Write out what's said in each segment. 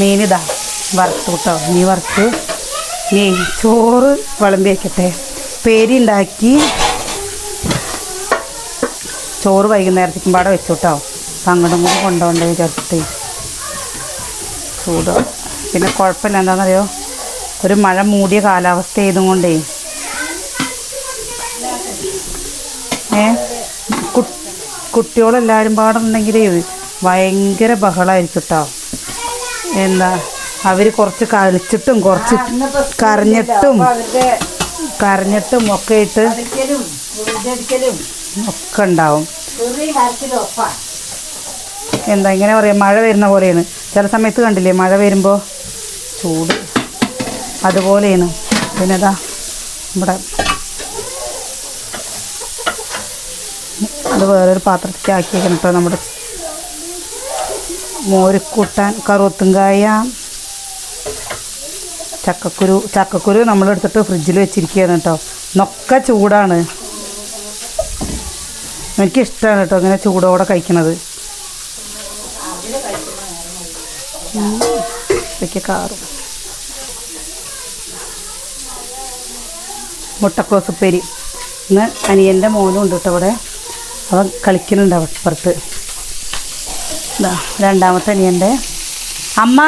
മീനിതാ വറുത്തു കേട്ടോ നീ വറുത്ത് നീ ചോറ് വിളമ്പി വയ്ക്കട്ടെ പേരി ഉണ്ടാക്കി ചോറ് വൈകുന്നേരത്തേക്കും പാടെ വെച്ചു കേട്ടോ അങ്ങോട്ടും കൂടി കൊണ്ടുപോകണ്ടേ വിചാരിച്ചിട്ട്. ചൂട്. പിന്നെ കുഴപ്പമില്ല. എന്താണെന്നറിയോ ഒരു മഴ മൂടിയ കാലാവസ്ഥ ചെയ്തും കൊണ്ടേ ഏ കുട്ടികളെല്ലാവരും പാടുന്നുണ്ടെങ്കിലേ ഭയങ്കര ബഹളമായിരിക്കും കേട്ടോ എന്താ? അവർ കുറച്ച് കളിച്ചിട്ടും കുറച്ച് കരഞ്ഞിട്ടും കരഞ്ഞിട്ടും ഒക്കെ ഇട്ട് ഒക്കെ ഉണ്ടാവും. എന്താ ഇങ്ങനെ പറയാം മഴ വരുന്ന പോലെയാണ്. ചില സമയത്ത് കണ്ടില്ലേ മഴ വരുമ്പോൾ ചൂട്. അതുപോലെയാണ്. പിന്നെ ഇതാ നമ്മുടെ അത് വേറൊരു പാത്രത്തിലേക്ക് ആക്കിയേക്കണം കേട്ടോ നമ്മുടെ മോരിക്കൂട്ടാൻ കറുത്തുങ്കായ ചക്കക്കുരു ചക്കക്കുരു നമ്മളെടുത്തിട്ട് ഫ്രിഡ്ജിൽ വെച്ചിരിക്കുകയാണ് കേട്ടോ. നൊക്കെ ചൂടാണ്. എനിക്കിഷ്ടമാണ് കേട്ടോ ഇങ്ങനെ ചൂടോടെ കഴിക്കണത്. ഇതൊക്കെ കാറും. മുട്ടക്കോസ് ഉപ്പേരി. ഇന്ന് അനിയന്റെ മോനും ഉണ്ട് കേട്ടോ അവിടെ അവൻ കളിക്കുന്നുണ്ട് അപ്പുറത്ത് രണ്ടാമത്തെ അനിയന്റെ. അമ്മ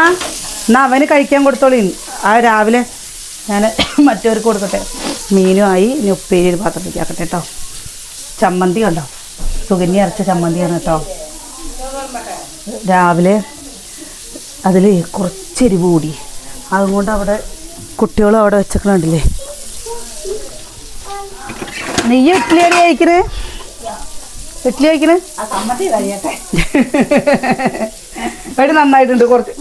എന്നാ അവന് കഴിക്കാൻ കൊടുത്തോളി. ആ രാവിലെ ഞാൻ മറ്റവർക്ക് കൊടുക്കട്ടെ. മീനുമായി ഇനി ഉപ്പേരി ഒരു പാത്രത്തിലേക്ക് ആക്കട്ടെ കേട്ടോ. ചമ്മന്തി കണ്ടോ? സുഗന്യ അരച്ച ചമ്മന്തിയാണ് കേട്ടോ. രാവിലെ അതിൽ കുറച്ച് എരിവ് കൂടി. അതുകൊണ്ട് അവിടെ കുട്ടികളും അവിടെ വെച്ചേക്കണുണ്ടല്ലേ. നെയ്യ് ഇഡ്ഡലി അടി കഴിക്കണേ? ഇഡ്ഡലി കഴിക്കണേ? ഇവിടെ നന്നായിട്ടുണ്ട് കുറച്ച്.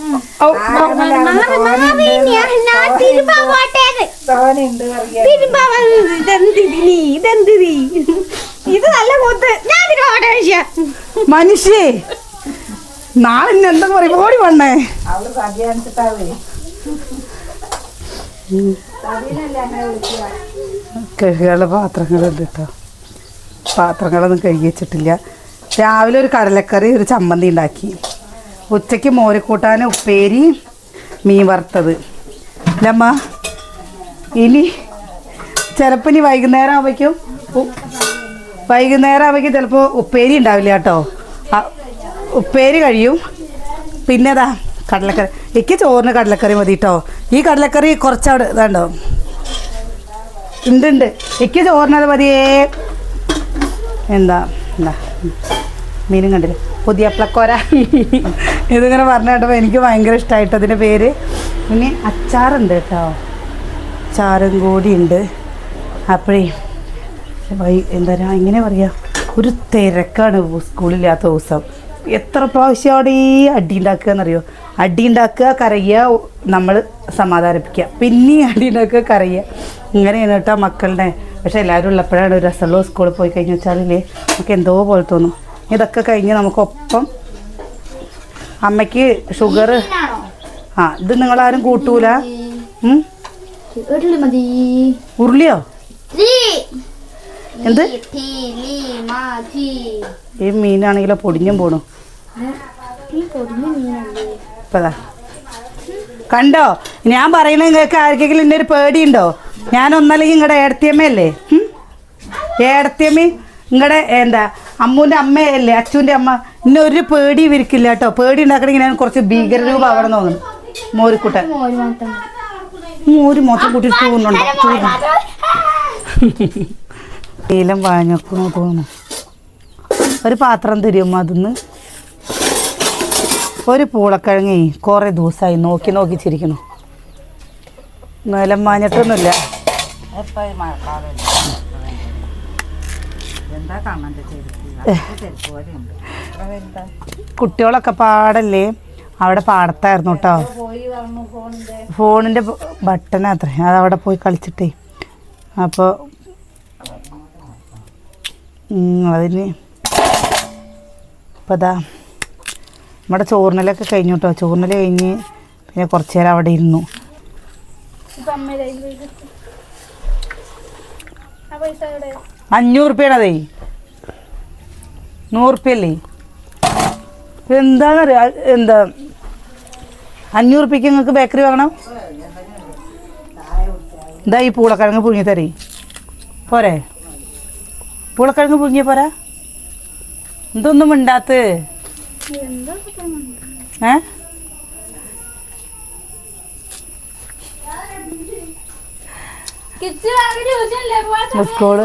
ഇത് നല്ല കൊത്ത് ഞാൻ മനുഷ്യേ നാളെ ഇന്ന് എന്തെന്ന് പറയും ഓടി വണ്ണേ കഴുകാനുള്ള പാത്രങ്ങളുണ്ട് കേട്ടോ പാത്രങ്ങളൊന്നും കഴുകി വെച്ചിട്ടില്ല. രാവിലെ ഒരു കടലക്കറി ഒരു ചമ്മന്തി ഉണ്ടാക്കി. ഉച്ചയ്ക്ക് മോരക്കൂട്ടാൻ ഉപ്പേരി മീൻ വറുത്തത്. അല്ലമ്മ ഇനി ചിലപ്പോൾ ഇനി വൈകുന്നേരം ആവുമ്പോഴേക്കും വൈകുന്നേരം ആവുമ്പോഴേക്കും ചിലപ്പോൾ ഉപ്പേരി ഉണ്ടാവില്ല കേട്ടോ. ഉപ്പേരി കഴിയും. പിന്നെതാ കടലക്കറി. എനിക്ക് ചോറിന് കടലക്കറി മതി കേട്ടോ. ഈ കടലക്കറി കുറച്ചവിടെ ഇതാണ്ടോ? ഉണ്ട് ഉണ്ട് എനിക്ക് ചോറിനത് മതിയേ. എന്താ എന്താ മീനും കണ്ടില്ല? പുതിയ പ്ലക്കോര ഇതിങ്ങനെ പറഞ്ഞു കേട്ടപ്പോൾ എനിക്ക് ഭയങ്കര ഇഷ്ടമായിട്ട് അതിന്റെ പേര്? ഇനി അച്ചാറുണ്ട് കേട്ടോ. അച്ചാറും കൂടി ഉണ്ട്. അപ്പോഴേ വൈ എന്താ പറയുക എങ്ങനെ പറയുക ഒരു തിരക്കാണ് സ്കൂളില്ലാത്ത ദിവസം. എത്ര പ്രാവശ്യം അവിടെ ഈ അടി ഉണ്ടാക്കുക എന്നറിയോ? അടി ഉണ്ടാക്കുക കരയുക നമ്മൾ സമാധാനിപ്പിക്കുക. പിന്നെയും അടി ഉണ്ടാക്കുക കരയുക. ഇങ്ങനെയാണ് കേട്ടോ മക്കളുടെ പക്ഷെ എല്ലാവരും ഉള്ളപ്പോഴാണ് ഒരു രസമുള്ള സ്കൂളിൽ പോയി കഴിഞ്ഞ് വെച്ചാലില്ലേ നമുക്ക് എന്തോ പോലെ തോന്നും. ഇതൊക്കെ കഴിഞ്ഞ് നമുക്കൊപ്പം അമ്മയ്ക്ക് ഷുഗർ ആ ഇത് നിങ്ങളാരും കൂട്ടൂല? ഉരുളിയോ? എന്ത്? ഈ മീനാണെങ്കിലോ പൊടിഞ്ഞും പോണു. ഇപ്പതാ. കണ്ടോ? ഞാൻ പറയുന്നത് നിങ്ങൾക്ക് ആർക്കെങ്കിലും എന്റെ ഒരു പേടിയുണ്ടോ? ഞാൻ ഒന്നല്ലെങ്കിൽ നിങ്ങളുടെ ഏടത്തിയമ്മയല്ലേ? ഏടത്തിയമ്മ നിങ്ങളുടെ എന്താ അമ്മൂന്റെ അമ്മയല്ലേ അച്ഛന്റെ അമ്മ. ഇന്നെ ഒരു പേടി ഇവർക്കില്ല കേട്ടോ. പേടി ഉണ്ടാക്കണമെങ്കിൽ ഞാൻ കുറച്ച് ഭീകരരൂപം അവിടെ തോന്നുന്നു. മോരിക്കുട്ടൻ. മോര് മൊത്തം കൂട്ടി ചൂന്നുണ്ടോ ചൂന്നു നീലം വാങ്ങിക്കണോ തോന്നുന്നു. ഒരു പാത്രം തരുമോ അതിന്ന്. ഒരു പൂളക്കിഴങ്ങി കുറേ ദിവസമായി നോക്കി നോക്കി ചിരിക്കണം നിലം വാഞ്ഞിട്ടൊന്നുമില്ല കുട്ടികളൊക്കെ പാടല്ലേ? അവിടെ പാടത്തായിരുന്നു കേട്ടോ. ഫോണിന്റെ ബട്ടൺ അത്ര. അത് അവിടെ പോയി കളിച്ചിട്ടേ. അപ്പോൾ അതിന് ഇപ്പോൾ അതാ നമ്മുടെ ചോറിനലൊക്കെ കഴിഞ്ഞു കേട്ടോ. ചോറിനൽ കഴിഞ്ഞ് പിന്നെ കുറച്ച് നേരം അവിടെ ഇരുന്നു ഇപ്പൊ അമ്മയുടെ കയ്യിൽ പോയി കിട്ടും. ആ പൈസ എവിടെ അഞ്ഞൂറ് റുപ്യാണതേ നൂറ് റുപ്യല്ലേ? എന്താണെന്നറിയാ എന്താ? അഞ്ഞൂറ് റുപ്യക്ക് നിങ്ങൾക്ക് ബേക്കറി വാങ്ങണം? ഇതാ ഈ പൂളക്കിഴങ്ങ് പുഴുങ്ങി തരേ. പോരെ. പൂളക്കിഴങ്ങ് പുഴുങ്ങിയ പോരാ. എന്തൊന്നും മിണ്ടാത്ത ഏ? സ്കൂൾ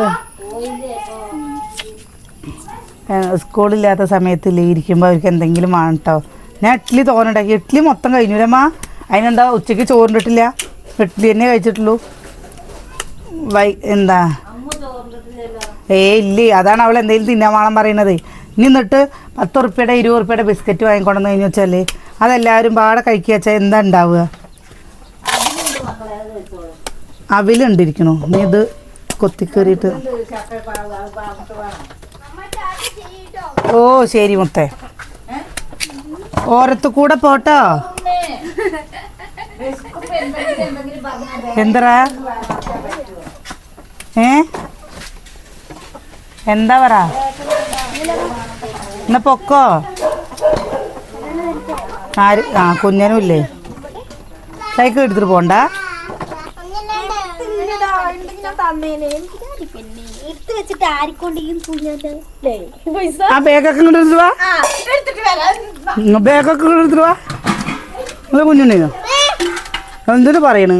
സ്കൂളില്ലാത്ത സമയത്ത് ഇരിക്കുമ്പോൾ അവർക്ക് എന്തെങ്കിലും വേണം കേട്ടോ ഞാൻ ഇഡ്ഡലി തോന്നുണ്ടാക്കി ഇഡ്ഡലി മൊത്തം കഴിഞ്ഞൂലമ്മ അതിനെന്താ ഉച്ചയ്ക്ക് ചോറിട്ടിട്ടില്ല ഇഡ്ഡലി തന്നെ കഴിച്ചിട്ടുള്ളൂ. വൈ എന്താ? ഏ ഇല്ല അതാണ് അവൾ എന്തെങ്കിലും തിന്നാൻ വേണം പറയണത്. ഇനി എന്നിട്ട് പത്ത് ഉറുപ്പ്യയുടെ ഇരുപത് ഉറുപ്പ്യയുടെ ബിസ്ക്കറ്റ് വാങ്ങിക്കൊണ്ടെന്ന് കഴിഞ്ഞു വെച്ചാൽ അതെല്ലാവരും പാടെ കഴിക്കുക വെച്ചാൽ എന്താ ഉണ്ടാവുക? അവിലുണ്ടിരിക്കണു. നീ ഇത് കൊത്തിക്കേറിയിട്ട്. ഓ ശരി മുത്തേ. ഓരത്ത് കൂടെ പോട്ടോ. എന്തറാ? ഏ? എന്താ പറ? എന്നാ പൊക്കോ? ആര്? ആ കുഞ്ഞനും ഇല്ലേ സൈക്കിൾ എടുത്തിട്ട് പോണ്ട പിന്നെ എടുത്ത് വെച്ചിട്ട് ആരിക്കൊണ്ടെങ്കിലും ആ ബാഗൊക്കെ ഇങ്ങോട്ട് എടുത്തിട്ട് വാ. ആ എടുത്തിട്ട് വരാം ബാഗൊക്കെ ഇങ്ങോട്ട് എടുത്തിട്ട് വാ. നിങ്ങൾ കുഞ്ഞുണ്ടോ എന്തിനു പറയണ്?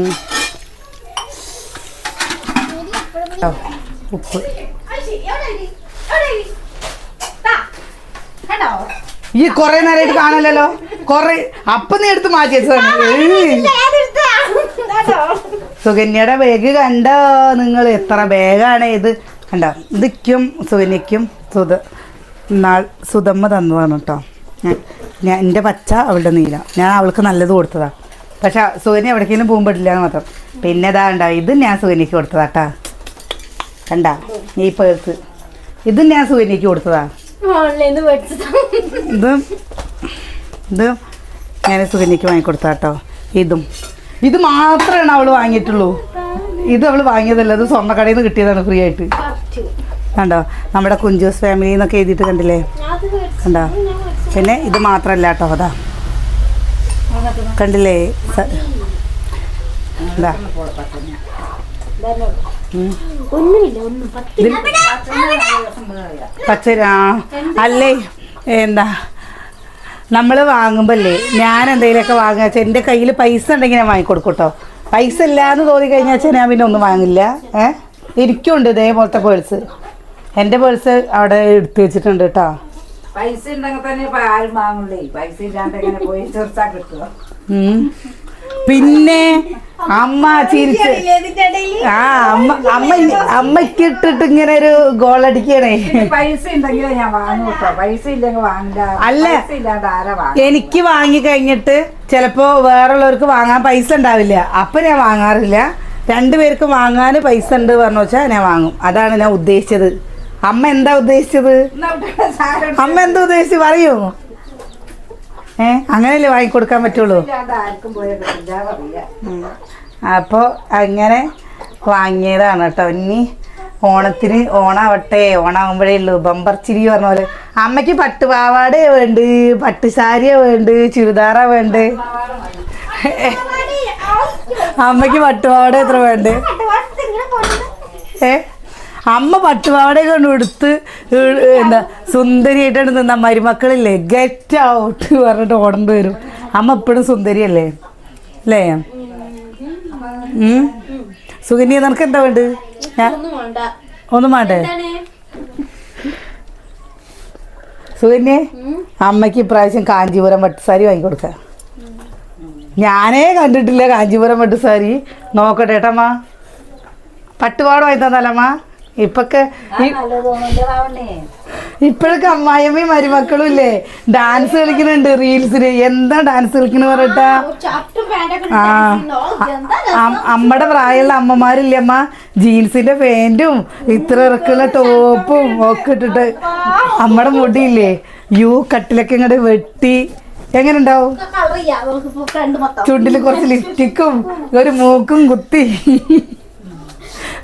ഉപ്പ്. ഈ കൊറേ നേരമായിട്ട് കാണല്ലോ കൊറേ അപ്പൊ നീ എടുത്ത് മാറ്റി വെച്ചതാണ്. ഏയ്. സുകന്യയുടെ ബാഗ് കണ്ടോ? നിങ്ങൾ എത്ര ബാഗാണ് ഇത്? കണ്ടോ? ഇതിക്കും സുകന്യക്കും സുധ നാൾ സുധമ്മ തന്നതാണ് കേട്ടോ. ഞാൻ എന്റെ പച്ച അവളുടെ നീല. ഞാൻ അവൾക്ക് നല്ലത് കൊടുത്തതാണ് പക്ഷെ സുകന്യ എവിടേക്കെങ്കിലും പോകുമ്പോഴില്ല എന്ന് മാത്രം. പിന്നെ ഇതാ ഉണ്ടോ ഇത് ഞാൻ സുകന്യക്ക് കൊടുത്തതാ കേട്ടാ. കണ്ട? ഈ പേഴ്സ്. ഇത് ഞാൻ സുകന്യക്ക് കൊടുത്തതാ. ഇതും ഇതും ഇത് ഇത് ഞാൻ സുകന്യക്ക് വാങ്ങിക്കൊടുത്താട്ടോ ഇതും. ഇത് മാത്രമാണ് അവൾ വാങ്ങിയിട്ടുള്ളൂ. ഇത് അവൾ വാങ്ങിയതല്ല ഇത് സ്വർണക്കടയിൽ നിന്ന് കിട്ടിയതാണ് ഫ്രീ ആയിട്ട്. കണ്ടോ? നമ്മുടെ കുഞ്ചൂസ് ഫാമിലി എന്നൊക്കെ എഴുതിയിട്ട് കണ്ടില്ലേ? കണ്ടോ? പിന്നെ ഇത് മാത്രമല്ല കേട്ടോ അതാ. കണ്ടില്ലേ? പച്ചരാ. അല്ലേ? എന്താ? നമ്മൾ വാങ്ങുമ്പല്ലേ ഞാൻ എന്തെങ്കിലുമൊക്കെ വാങ്ങുക വെച്ചാൽ എന്റെ കയ്യിൽ പൈസ ഉണ്ടെങ്കിൽ ഞാൻ വാങ്ങിക്കൊടുക്കും കേട്ടോ പൈസ ഇല്ലാന്ന് തോന്നി കഴിഞ്ഞാൽ വെച്ചാൽ ഞാൻ പിന്നെ ഒന്നും വാങ്ങില്ല. ഏ? ഇരിക്കുന്നുണ്ട് ഇതേപോലത്തെ പേഴ്സ്. എന്റെ പേഴ്സ് അവിടെ എടുത്തു വെച്ചിട്ടുണ്ട് കേട്ടോ. പൈസ ഉണ്ടെങ്കിൽ തന്നെ ആരും പൈസ ഇല്ലാണ്ട് പോയി? കിട്ടുക പിന്നെ അമ്മ ചിരിച്ച് ആ അമ്മ അമ്മ അമ്മയ്ക്ക് ഇട്ടിട്ട് ഇങ്ങനെ ഒരു ഗോൾ അടിക്കണേ പൈസ ഉണ്ടെങ്കിലേ ഞാൻ വാങ്ങൂ കേട്ടോ പൈസ ഇല്ലെങ്കിൽ വാങ്ങില്ല. അല്ല. എനിക്ക് വാങ്ങി കഴിഞ്ഞിട്ട് ചിലപ്പോ വേറുള്ളവർക്ക് വാങ്ങാൻ പൈസ ഉണ്ടാവില്ല. അപ്പൊ ഞാൻ വാങ്ങാറില്ല. രണ്ടുപേർക്ക് വാങ്ങാൻ പൈസ ഉണ്ട് പറഞ്ഞു വെച്ചാൽ ഞാൻ വാങ്ങും. അതാണ് ഞാൻ ഉദ്ദേശിച്ചത്. അമ്മ എന്താ ഉദ്ദേശിച്ചത്? അമ്മ എന്താ ഉദ്ദേശിച്ചത്? പറയൂ. ഏ? അങ്ങനെയല്ലേ വാങ്ങിക്കൊടുക്കാൻ പറ്റുള്ളൂ? അപ്പോൾ അങ്ങനെ വാങ്ങിയതാണ് കേട്ടോ. ഇനി ഓണത്തിന് ഓണാവട്ടെ. ഓണാവുമ്പോഴേ ഉള്ളൂ. ബമ്പർ ചിരി പറഞ്ഞ പോലെ. അമ്മയ്ക്ക് പട്ടുപാവാടേ വേണ്ട പട്ടുസാരിയാ വേണ്ട ചുരിദാറ വേണ്ട. അമ്മയ്ക്ക് പട്ടുപാവാട എത്ര വേണ്ട? ഏ? അമ്മ പട്ടുപാടെ കൊണ്ട് എടുത്ത് എന്താ സുന്ദരിയായിട്ടാണ് നിന്ന മരുമക്കളില്ലേ? ഗെറ്റ് ഔട്ട് പറഞ്ഞിട്ട് ഓടേണ്ടി വരും. അമ്മ എപ്പോഴും സുന്ദരിയല്ലേ? അല്ലേ? ഉം. സുകന്യ നിനക്ക് എന്താ വേണ്ട ഞാൻ ഒന്നും വേണ്ട. സുകന്യ അമ്മയ്ക്ക് ഇപ്രാവശ്യം കാഞ്ചീപുരം വട്ടുസാരി വാങ്ങിക്കൊടുക്ക. ഞാനേ കണ്ടിട്ടില്ല കാഞ്ചീപുരം പട്ടുസാരി നോക്കട്ടെ ഏട്ടമ്മ പട്ടുപാട് വാങ്ങി തന്നാലമ്മ ഇപ്പൊക്കെ ഇപ്പോഴൊക്കെ അമ്മായിയമ്മയും മരുമക്കളും ഇല്ലേ ഡാൻസ് കളിക്കുന്നുണ്ട് റീൽസിന് എന്താ ഡാൻസ് കളിക്കണ പറയട്ട? ആ അം- അമ്മയുടെ പ്രായമുള്ള അമ്മമാരില്ലേ അമ്മ? ജീൻസിന്റെ പാന്റും ഇത്ര ഇറക്കുള്ള ടോപ്പും ഒക്കെ ഇട്ടിട്ട് അമ്മയുടെ മുടിയില്ലേ? യു കട്ടിലൊക്കെ ഇങ്ങോട്ട് വെട്ടി. എങ്ങനെ ഉണ്ടാവും ചുണ്ടിൽ കുറച്ച് ലിപ്സ്റ്റിക്കും ഒരു മൂക്കും കുത്തി.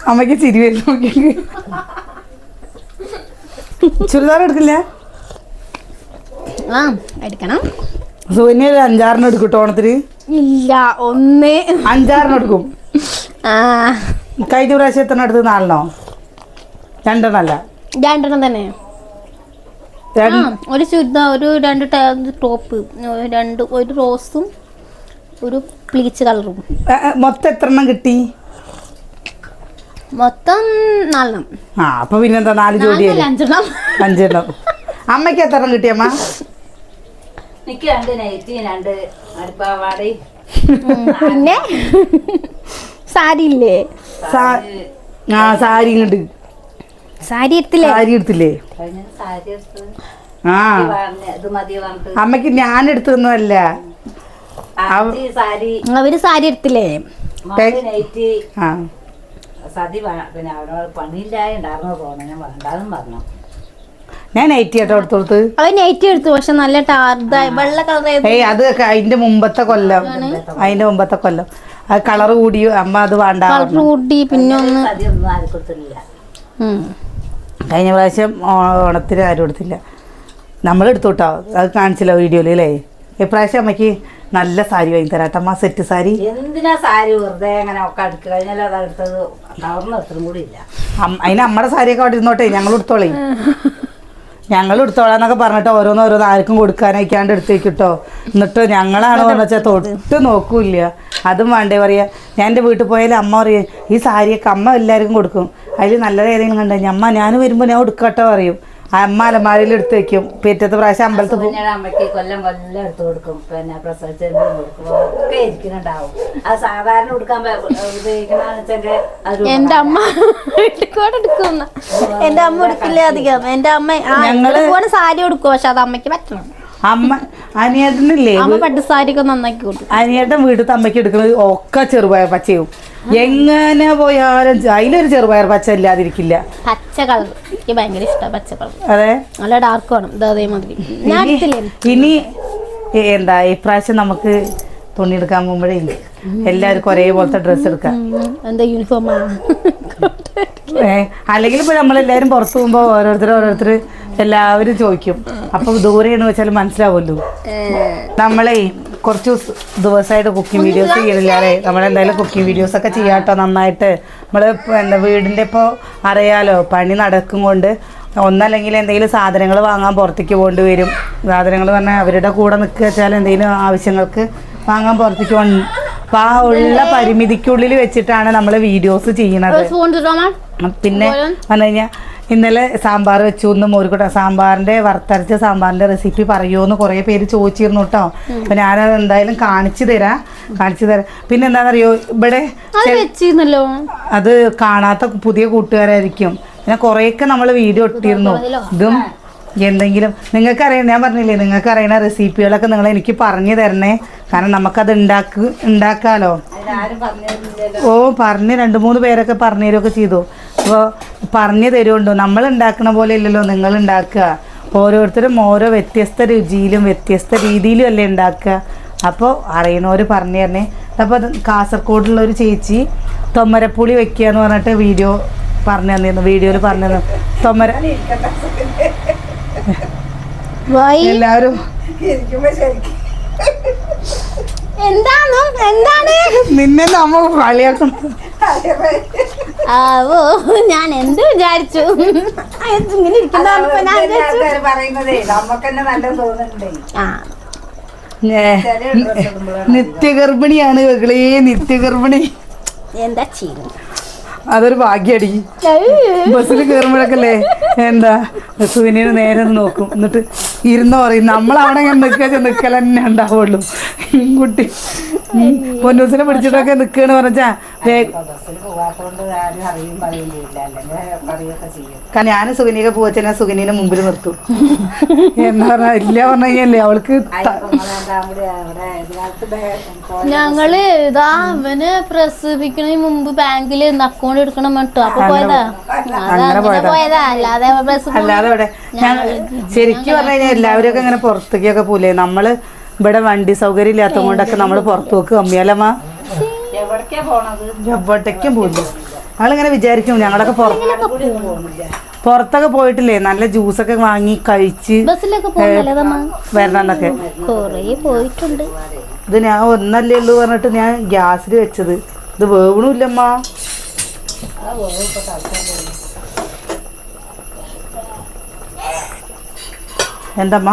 അമ്മയ്ക്ക് ചിരി വരുന്നു. ചുരിദാർ എടുക്കില്ല? ആ എടുക്കണം. സുകന്യ ഒരു അഞ്ചാറിന് എടുക്കും കേട്ടോ ഓണത്തിന്? ഇല്ല ഒന്ന്. അഞ്ചാറിന് എടുക്കും. കഴിഞ്ഞ പ്രാവശ്യം എത്ര എടുത്ത് നാലെണ്ണോ? രണ്ടെണ്ണല്ല രണ്ടെണ്ണം തന്നെ. ഒരു ചുരിദാർ ഒരു രണ്ട് ടോപ്പ് രണ്ട് ഒരു റോസും ഒരു പ്ലീച്ച് കളറും. മൊത്തം എത്ര എണ്ണം കിട്ടി? മൊത്തം നാലെണ്ണം. ആ അപ്പൊ പിന്നെന്താ നാല് ജോഡി അഞ്ചെണ്ണം. അഞ്ചെണ്ണം. അമ്മയ്ക്ക് എത്ര എണ്ണം കിട്ടിയമ്മ എനിക്ക് രണ്ട് നൈറ്റി രണ്ട് അടുപ്പാവാടി പിന്നെ? സാരി ഇല്ലേ? സാ- ആ സാരി ഇങ്ങോട്ട് സാരി എടുത്തില്ലേ? സാരി എടുത്തില്ലേ? കഴിഞ്ഞ സാരി എടുത്ത്. ആ. പറഞ്ഞ് ഇത് മതി പറഞ്ഞിട്ട്. അമ്മയ്ക്ക് ഞാൻ എടുത്തൊന്നുമല്ല ആദ്യ സാരി. അവർ സാരി എടുത്തില്ലേ? നൈറ്റി. ആ. സതി പിന്നെ അവനോട് പണിയില്ലായ ഉണ്ടായിരുന്നു തോന്നുന്നു. ഞാൻ വേണ്ടാന്നും പറഞ്ഞു. ഞാൻ നൈറ്റി കേട്ടോ എടുത്തു കൊടുത്ത്. അവൻ നൈറ്റി എടുത്തു പക്ഷെ നല്ല ടാർഡായി വെള്ള കളർ ഏയ് അത് അതിന്റെ മുമ്പത്തെ കൊല്ലം. അതിന്റെ മുമ്പത്തെ കൊല്ലം. അത് കളർ കൂടി അമ്മ അത് വേണ്ട കളർ കൂടി പിന്നെ ഒന്ന്. കഴിഞ്ഞ പ്രാവശ്യം ഓണത്തിന് ആരും എടുത്തില്ല നമ്മൾ എടുത്തു കേട്ടോ. അത് കാണിച്ചില്ല വീഡിയോയിൽ അല്ലേ? ഇപ്രാവശ്യം അമ്മയ്ക്ക് നല്ല സാരി വാങ്ങി തരാട്ടമ്മ സെറ്റ് സാരി. എന്തിനാ സാരി വെറുതെ അങ്ങനെ ഒക്കെ അടുക്കുക കഴിഞ്ഞാലും അത് അതിന് അമ്മയുടെ സാരിയൊക്കെ അവിടെ ഇരുന്നോട്ടെ ഞങ്ങൾ എടുത്തോളേ ഞങ്ങൾ എടുത്തോളാം എന്നൊക്കെ പറഞ്ഞിട്ട് ഓരോന്ന് ഓരോന്ന് ആർക്കും കൊടുക്കാനയക്കാണ്ട് എടുത്തേക്കിട്ടോ. എന്നിട്ട് ഞങ്ങളാണ് പറഞ്ഞാൽ തൊട്ട് നോക്കൂല അതും വേണ്ടേ പറയാ. ഞാൻ എന്റെ വീട്ടിൽ പോയാലും അമ്മ പറയും ഈ സാരിയൊക്കെ അമ്മ എല്ലാവർക്കും കൊടുക്കും. അതിൽ നല്ലത് ഏതെങ്കിലും അമ്മ ഞാൻ വരുമ്പോൾ ഞാൻ എടുക്കട്ടോ പറയും. അമ്മ അലമാരയിൽ എടുത്ത് വെക്കും. പിറ്റത്തെ പ്രാവശ്യം അമ്പലത്തിൽ പോകും അമ്മയ്ക്ക് കൊല്ലം കൊല്ലം എടുത്തു കൊടുക്കും. പിന്നെ കൊടുക്കും. ഒക്കെ ഇരിക്കുന്നുണ്ടാവും അത് സാധാരണ കൊടുക്കാൻ എന്റെ അമ്മ എടുക്കുന്ന എന്റെ അമ്മ എടുക്കില്ല അധികം. എന്റെ അമ്മ ഞങ്ങൾ സാരി കൊടുക്കും പക്ഷെ അത് അമ്മയ്ക്ക് പറ്റണം. അമ്മ അനിയേട്ടനില്ലേ അമ്മ പട്ട് സാരിയൊക്കെ നന്നാക്കി കൊടുക്കും അനിയേട്ടൻ വീട്ടിൽ അമ്മയ്ക്ക് എടുക്കുന്നത് ഒക്കെ ചെറുപയർ പച്ചയും. എങ്ങനെ പോയാലും അതിലൊരു ചെറുപയർ പച്ച ഇല്ലാതിരിക്കില്ല. പച്ച കളർ എനിക്ക് ഭയങ്കര ഇഷ്ടമാണ് പച്ച കളർ അതെ? നല്ല ഡാർക്ക് വേണം ഇത് അതേമാതിരി. ഞാൻ ഇനി- എടുത്തില്ലേ? ഇനി എ- എന്താ ഇപ്രാവശ്യം നമുക്ക് തുണി എടുക്കാൻ പോകുമ്പോഴേ എല്ലാവർക്കും ഒരേപോലത്തെ ഡ്രസ്സ് എടുക്കാം. ഉം, എന്താ യൂണിഫോം ഏ അല്ലെങ്കിൽ ഇപ്പൊ നമ്മളെല്ലാരും പുറത്തു പോകുമ്പോ ഓരോരുത്തർ ഓരോരുത്തർ എല്ലാവരും ചോദിക്കും. അപ്പൊ ദൂരെയെന്ന് വെച്ചാൽ മനസ്സിലാവുമല്ലോ. നമ്മളെ കുറച്ച് ദിവസ- ദിവസമായിട്ട് കുക്കിംഗ് വീഡിയോസ് ചെയ്യണില്ലാറേ നമ്മളെന്തായാലും കുക്കിംഗ് വീഡിയോസ് ഒക്കെ ചെയ്യാട്ടോ നന്നായിട്ട്. നമ്മൾ ഇപ്പൊ എന്താ വീടിന്റെ ഇപ്പോൾ അറിയാലോ പണി നടക്കും കൊണ്ട് ഒന്നല്ലെങ്കിൽ എന്തെങ്കിലും സാധനങ്ങൾ വാങ്ങാൻ പുറത്തേക്ക് പോകേണ്ടി വരും. സാധനങ്ങൾ പറഞ്ഞാൽ അവരുടെ കൂടെ നിൽക്കുക വെച്ചാൽ എന്തെങ്കിലും ആവശ്യങ്ങൾക്ക് വാങ്ങാൻ പുറത്തേക്ക് പോകണം അപ്പം ആ ഉള്ള പരിമിതിക്കുള്ളിൽ വെച്ചിട്ടാണ് നമ്മൾ വീഡിയോസ് ചെയ്യണത്. പിന്നെ പറഞ്ഞു കഴിഞ്ഞാൽ ഇന്നലെ സാമ്പാർ വെച്ചു എന്ന് മോരുകൂട്ട സാമ്പാറിന്റെ വറുത്തരച്ച സാമ്പാറിന്റെ റെസിപ്പി പറയുമോ എന്ന് കുറേ പേര് ചോദിച്ചിരുന്നു കേട്ടോ അപ്പൊ ഞാനത് എന്തായാലും കാണിച്ചു തരാം കാണിച്ചു തരാം. പിന്നെ എന്താണെന്നറിയോ ഇവിടെ അത് അത് കാണാത്ത പുതിയ കൂട്ടുകാരായിരിക്കും. പിന്നെ കുറേയൊക്കെ നമ്മൾ വീഡിയോ ഇട്ടിരുന്നു. ഇതും എന്തെങ്കിലും നിങ്ങൾക്കറിയാം ഞാൻ പറഞ്ഞില്ലേ നിങ്ങൾക്ക് അറിയണ റെസിപ്പികളൊക്കെ നിങ്ങൾ എനിക്ക് പറഞ്ഞു തരണേ. കാരണം നമുക്കത് ഉണ്ടാക്ക് ഉണ്ടാക്കാലോ. ഓ പറഞ്ഞ് രണ്ട് മൂന്ന് പേരൊക്കെ പറഞ്ഞു തരുമൊക്കെ ചെയ്തു. അപ്പോൾ പറഞ്ഞു തരുമുണ്ടോ നമ്മൾ ഉണ്ടാക്കണ പോലെ ഇല്ലല്ലോ നിങ്ങൾ ഉണ്ടാക്കുക. ഓരോരുത്തരും ഓരോ വ്യത്യസ്ത രുചിയിലും വ്യത്യസ്ത രീതിയിലും അല്ലേ ഉണ്ടാക്കുക. അപ്പോൾ അറിയണവർ പറഞ്ഞു തരണേ. അപ്പോൾ അത് കാസർഗോഡുള്ള ഒരു ചേച്ചി തൊമ്മരപ്പുളി വെക്കുക എന്ന് പറഞ്ഞിട്ട് വീഡിയോ പറഞ്ഞു തന്നിരുന്നു. വീഡിയോയിൽ പറഞ്ഞു തന്നു. തൊമ്മര വൈ. എല്ലാവരും എന്താണ്? എന്താണ്? നിന്നെ നമ്മ കളിയാക്കും ആവോ ഞാൻ എന്ത് വിചാരിച്ചു? ഇങ്ങനെ നിത്യഗർഭിണിയാണ് വെകളേ നിത്യഗർഭിണി. എന്താ ചെയ്യുന്നു അതൊരു ഭാഗ്യടി. ബസ്സിൽ കയറുമ്പോഴൊക്കെല്ലേ എന്താ? സുവിനീന് നേരെ നോക്കും. എന്നിട്ട് ഇരുന്ന് പറയും നമ്മളവിടെ ഇങ്ങനെ നിൽക്കുക നിൽക്കൽ തന്നെ ഉണ്ടാവുള്ളൂ. കുട്ടി പൊന്നൂസിനെ പിടിച്ചിട്ടൊക്കെ നിൽക്കുകയാണ് പറഞ്ഞാ കാരണം ഞാൻ സുഗനിയൊക്കെ പോവച്ചാൽ ഞാൻ സുഗനീനെ മുമ്പിൽ നിർത്തും. എന്താ പറഞ്ഞാ ഇല്ല പറഞ്ഞല്ലേ അവൾക്ക് ത- ഞങ്ങൾ ഇതാ അവന് പ്രസവിക്കണതിന് മുമ്പ് ബാങ്കിൽ അക്കൗണ്ട് എടുക്കണം മട്ടു അപ്പൊ പോയതാ? അത് അങ്ങനെ പോയതാ. അല്ലാതെ ബസ് അല്ലാതെ ഇവിടെ ഞാൻ ശരിക്കും പറഞ്ഞു കഴിഞ്ഞാൽ എല്ലാവരും ഒക്കെ ഇങ്ങനെ പുറത്തേക്കൊക്കെ പോലെ നമ്മൾ ഇവിടെ വണ്ടി സൗകര്യം ഇല്ലാത്തത് കൊണ്ടൊക്കെ നമ്മൾ പുറത്തു നോക്ക് അമ്മിയാലമ്മ എവിടേക്കാ പോണത്? എവിടേക്കും പോയില്ല ഞങ്ങളിങ്ങനെ വിചാരിക്കും ഞങ്ങളൊക്കെ പുറത്ത് പുറത്തൊക്കെ പോയിട്ടില്ലേ? നല്ല ജ്യൂസൊക്കെ വാങ്ങി കഴിച്ച് കൊറേ പോയിട്ടുണ്ട്. ഇത് ഞാൻ ഒന്നല്ലേ ഉള്ളൂ പറഞ്ഞിട്ട് ഞാൻ ഗ്യാസിൽ വെച്ചത്. ഇത് വേവണൂല്ലമ്മ എന്തമ്മ?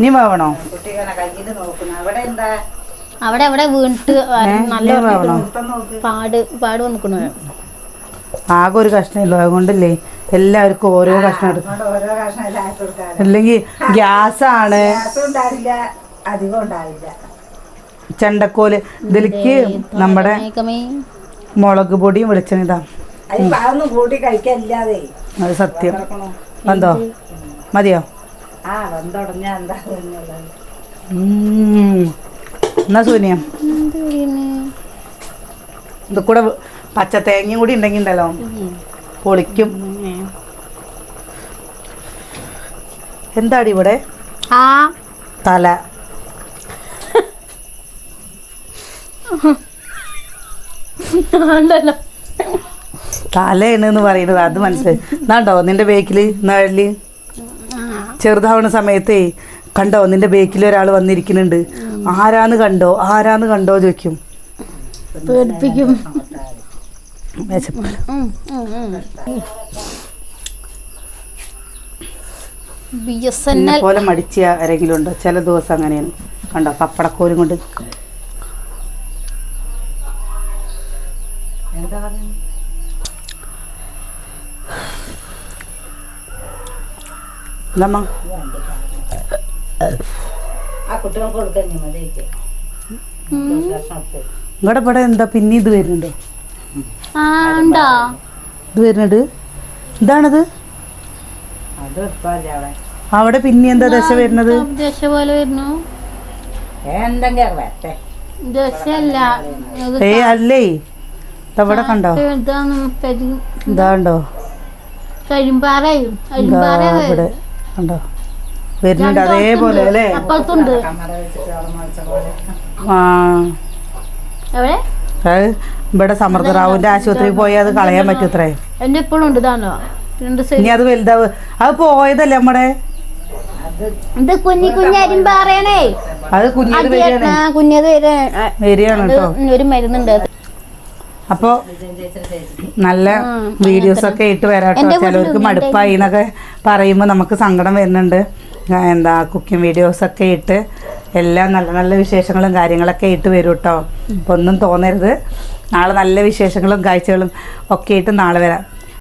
നീ വേവണോ കുട്ടികളെ കയ്യിൽ നോക്കുന്നു. അവിടെ എന്താ? അവിടെ അവിടെ വീണിട്ട് നല്ല പാട് പാട് വന്നിക്കണു. ആകെ ഒരു കഷ്ണമില്ല. അതുകൊണ്ടല്ലേ എല്ലാവർക്കും ഓരോ കഷ്ണം എടുക്കും അല്ലെങ്കിൽ ഗ്യാസാണ്. ചെണ്ടക്കോൽ. ഇതിലേക്ക് നമ്മുടെ മുളക് പൊടിയും വെളിച്ചെണ്ണ അത് സത്യം. വന്നോ? മതിയോ? ആ വന്നുടഞ്ഞ എന്താ. എന്നാ സൂനിയ? ഇത് കൂടെ പച്ച തേങ്ങയും കൂടി ഉണ്ടെങ്കിൽ ഉണ്ടല്ലോ പൊളിക്കും. എന്താടി ഇവിടെ? ആ. തല. തലയാണ് എന്ന് പറയുന്നത് അത് മനസ്സിലായി. എന്നാണ്ടോ നിന്റെ ബേക്കിൽ നിഴൽ ചെറുതാവണ സമയത്തേ കണ്ടോ നിന്റെ ബേക്കിൽ ഒരാൾ വന്നിരിക്കുന്നുണ്ട്. ആരാന്ന് കണ്ടോ ആരാന്ന് കണ്ടോ ചോദിക്കും. പേടിപ്പിക്കും. പോലെ മടിച്ച ആരെങ്കിലും ഉണ്ടോ? ചില ദിവസം അങ്ങനെയാണ്. കണ്ടോ പപ്പടക്കോലും കൊണ്ട്. എന്താ ആ കുട്ടികൾക്ക് കൊടുക്കാൻ ഇവിടെ എന്താ പിന്നെ ഇത് വരുന്നുണ്ടോ? ആ ഉണ്ടോ? ഇത് വരുന്നുണ്ട് ഇതാണത്? അവിടെ? പിന്നെ എന്താ ദശ വരുന്നത്? ദശ പോലെ വരുന്നു. ഏ അല്ലേ? ഇതവിടെ കണ്ടോ? ഇതാണ്ടോ? കരിമ്പാറയും ഇവിടെ കണ്ടോ? വരുന്നുണ്ട്. അതേപോലെ അല്ലേ? അപ്പുറത്തുണ്ട്. ആ. എവിടെ? അത് ഇവിടെ സമൃദ്ധറാവുവിന്റെ ആശുപത്രിയിൽ പോയി അത് കളയാൻ പറ്റൂത്രേ. എന്റെ ഇപ്പോഴും ഉണ്ട് ഇതാണോ? ഇനി അത് വലുതാവ്. അത് പോയതല്ലേ നമ്മടെ? അത് ഇത് കുഞ്ഞി കുഞ്ഞി പറയണേ അത് കുഞ്ഞത് കുഞ്ഞത് വരെ വരികയാണ് കേട്ടോ. ഒരു മരുന്നുണ്ട് നല്ല വീഡിയോസ് ഒക്കെ ഇട്ട് വരാട്ടോ. ചിലവർക്ക് മടുപ്പായി എന്നൊക്കെ പറയുമ്പോൾ നമുക്ക് സങ്കടം വരുന്നുണ്ട്. എന്താ കുക്കിംഗ് വീഡിയോസ് ഒക്കെ ഇട്ട് എല്ലാം നല്ല നല്ല വിശേഷങ്ങളും കാര്യങ്ങളൊക്കെ ഇട്ട് വരും കേട്ടോ അപ്പോൾ ഒന്നും തോന്നരുത്. നാളെ നല്ല വിശേഷങ്ങളും കാഴ്ചകളും ഒക്കെ ഇട്ട് നാളെ വരാം.